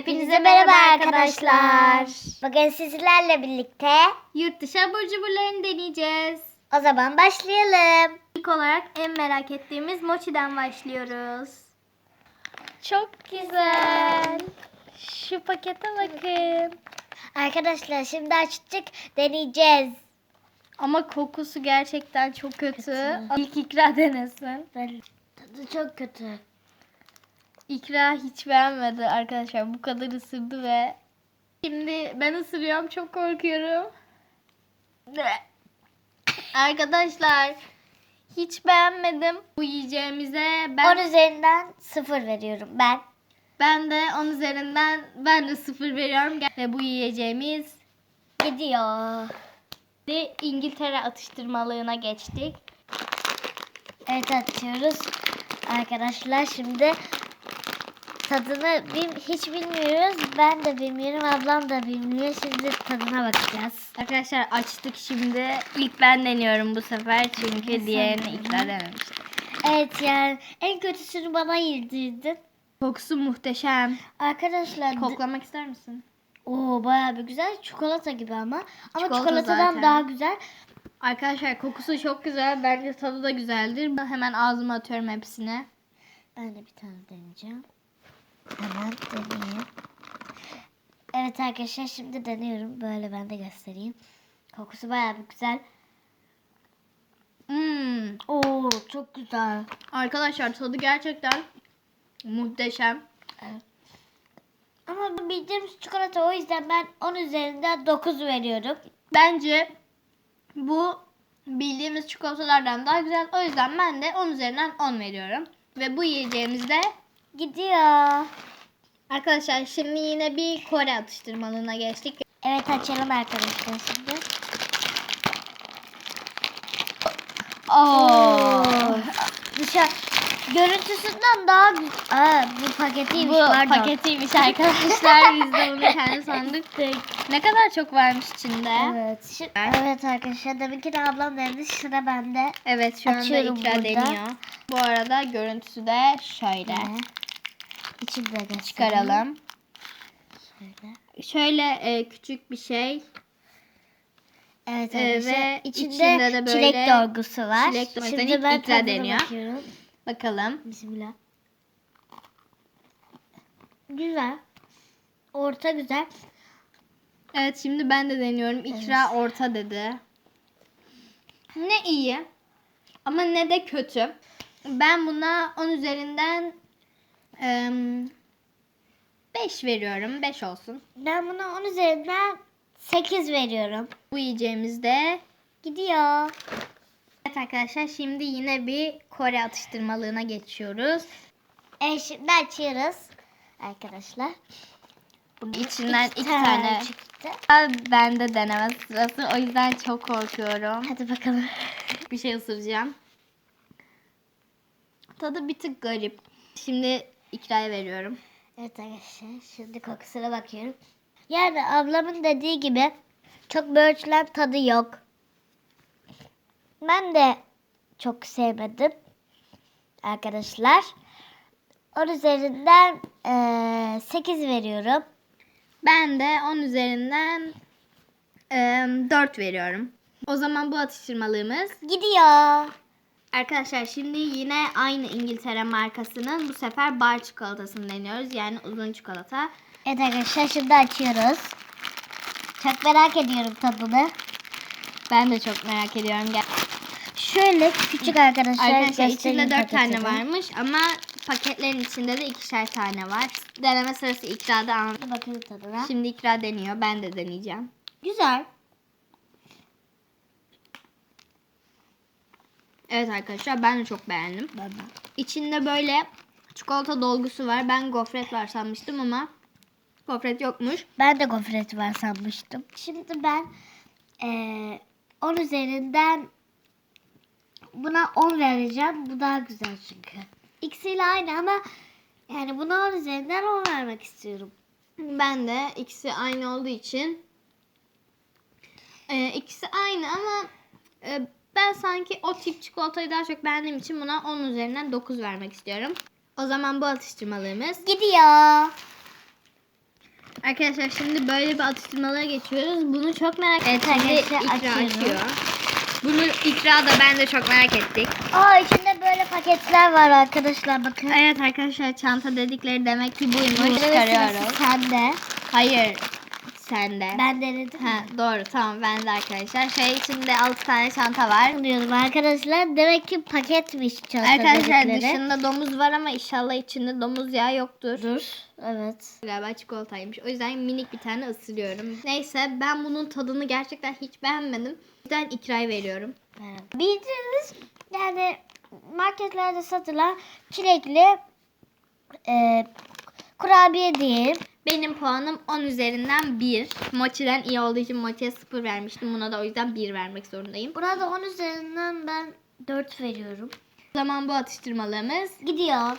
Hepinize merhaba arkadaşlar. Bugün sizlerle birlikte Yurt dışı abur cuburlarını deneyeceğiz. o zaman başlayalım. İlk olarak en merak ettiğimiz mochi'den başlıyoruz. Çok Güzel. Şu pakete bakın. Arkadaşlar şimdi açtık deneyeceğiz. Ama kokusu gerçekten çok kötü. Kötü. İlk ikra denesin. Ben, tadı çok kötü. İkra hiç beğenmedi arkadaşlar. Bu kadar ısırdı ve şimdi ben ısırıyorum çok korkuyorum. Arkadaşlar hiç beğenmedim bu yiyeceğimize. Ben 10 üzerinden 0 veriyorum ben. ben de 10 üzerinden ben de 0 veriyorum ve bu yiyeceğimiz Gidiyor. de İngiltere atıştırmalığına geçtik. Evet açıyoruz. Arkadaşlar şimdi tadını hiç bilmiyoruz. Ben de bilmiyorum. Ablam da bilmiyor. Şimdi tadına bakacağız. Arkadaşlar açtık şimdi. İlk ben deniyorum bu sefer çünkü diğerini ikra denemiştim. Evet yani en kötüsünü bana yedirdin. Kokusu muhteşem. Arkadaşlar Koklamak ister misin? Oo bayağı bir güzel. Çikolata gibi ama. Ama Çikolata çikolatadan zaten. daha güzel. Arkadaşlar kokusu çok güzel. Bence tadı da güzeldir. Ben hemen ağzıma atıyorum hepsini. Ben de bir tane deneyeceğim. Hemen deneyeyim. Evet arkadaşlar şimdi deniyorum. Böyle ben de göstereyim. Kokusu bayağı bir güzel. Hmm. Oo çok güzel. Arkadaşlar tadı gerçekten muhteşem. Ama bu bildiğimiz çikolata o yüzden ben 10 üzerinden 9 veriyorum. Bence bu bildiğimiz çikolatalardan daha güzel. O yüzden ben de 10 üzerinden 10 veriyorum. Ve bu yiyeceğimizde Gidiyor. arkadaşlar şimdi yine bir Kore atıştırmalığına geçtik. Evet açalım arkadaşlar şimdi. Oo. Dışarı görüntüsünden daha. Aa, bu paketiymiş Bu pardon. paketiymiş arkadaşlar. Biz de bunu kendi sandık. Ne kadar çok varmış içinde. Evet. Şimdi, evet arkadaşlar demin ki de ablam denedi. Sıra bende. Evet şu anda Açıyorum ikra burada. deniyor. Bu arada görüntüsü de şöyle. Evet. İçinde göstereyim. Çıkaralım. Şöyle. Şöyle e, küçük bir şey. Evet Ee, arkadaşlar. ve içinde, içinde de böyle çilek dolgusu var. çilek dolgusu. Şimdi İlk ben ikra deniyor. bakıyorum. Bakalım. Bismillah. Güzel. Orta güzel. Evet şimdi ben de deniyorum. İkra orta dedi. Ne iyi ama ne de kötü. Ben buna 10 üzerinden 5 veriyorum. 5 olsun. Ben buna 10 üzerinden 8 veriyorum. Bu yiyeceğimizde Gidiyor. Evet arkadaşlar şimdi yine bir Kore atıştırmalığına geçiyoruz. Evet şimdi açıyoruz. Arkadaşlar. Bunun içinden iki, tane tane. çıktı. Ben de deneme sırası o yüzden çok korkuyorum. Hadi bakalım. Bir şey ısıracağım. Tadı bir tık garip. Şimdi ikraya veriyorum. Evet arkadaşlar şimdi kokusuna bakıyorum. Yani ablamın dediği gibi çok böğürtlen tadı yok. Ben de çok sevmedim. Arkadaşlar. 10 üzerinden eee 8 veriyorum. Ben de 10 üzerinden 4 veriyorum. O zaman bu atıştırmalığımız. Gidiyor. Arkadaşlar şimdi yine aynı İngiltere markasının bu sefer bar çikolatasını deniyoruz. Yani uzun çikolata. Evet arkadaşlar şimdi açıyoruz. Çok merak ediyorum tadını. Ben de çok merak ediyorum. Gel. Şöyle küçük arkadaşlar. Arkadaşlar içinde 4 tane varmış ama paketlerin içinde de ikişer tane var. Deneme sırası ikrada an. Bir bakayım tadına. Şimdi ikra deniyor. Ben de deneyeceğim. Güzel. Evet arkadaşlar ben de çok beğendim. Ben de. İçinde böyle çikolata dolgusu var. Ben gofret var sanmıştım ama gofret yokmuş. Ben de gofret var sanmıştım. Şimdi ben eee 10 üzerinden buna 10 vereceğim. Bu daha güzel çünkü. İkisiyle aynı ama yani buna 10 üzerinden 10 vermek istiyorum. Ben de ikisi aynı olduğu için e, ikisi aynı ama ben sanki o tip çikolatayı daha çok beğendiğim için buna 10 üzerinden 9 vermek istiyorum. O zaman bu atıştırmalığımız Gidiyor. Arkadaşlar şimdi böyle bir atıştırmalara geçiyoruz. Bunu çok merak Evet Şimdi arkadaşlar, ikra açıyorum. açıyor. Bunu ikra da ben de çok merak ettik. Aa içinde böyle paketler var arkadaşlar bakın. Evet arkadaşlar çanta dedikleri demek ki buymuş. Çıkarıyoruz. Sende. Hayır. Sende. Ben denedim. Ha, doğru tamam ben de arkadaşlar. Şey içinde 6 tane çanta var. Anlıyorum arkadaşlar. Demek ki paketmiş çanta Arkadaşlar dedikleri. dışında domuz var ama inşallah içinde domuz yağı yoktur. Dur. Evet. Galiba çikolataymış. O yüzden minik bir tane ısırıyorum. Neyse ben bunun tadını gerçekten hiç beğenmedim. O yüzden ikrayı veriyorum. Bildiğiniz yani marketlerde satılan çilekli e, kurabiye değil. Benim puanım 10 üzerinden 1. Mochi'den iyi olduğu için Mochi'ye 0 vermiştim. Buna da o yüzden 1 vermek zorundayım. Burada 10 üzerinden ben 4 veriyorum. O zaman bu atıştırmalarımız. Gidiyor.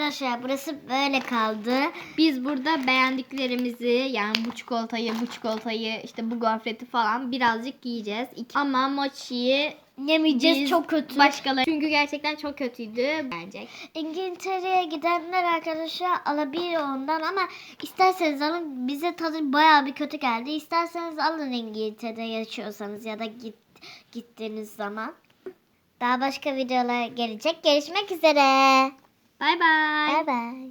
Arkadaşlar burası böyle kaldı. Biz burada beğendiklerimizi yani bu çikolatayı, bu çikolatayı, işte bu gofreti falan birazcık yiyeceğiz. İki- Ama Mochi'yi Yemeyeceğiz biz çok kötü. Başkaları çünkü gerçekten çok kötüydü bence. İngiltere'ye gidenler arkadaşlar alabilir ondan ama isterseniz alın bize tadı bayağı bir kötü geldi. İsterseniz alın İngiltere'de yaşıyorsanız ya da git, gittiğiniz zaman. Daha başka videolar gelecek. Görüşmek üzere. 拜拜，拜拜。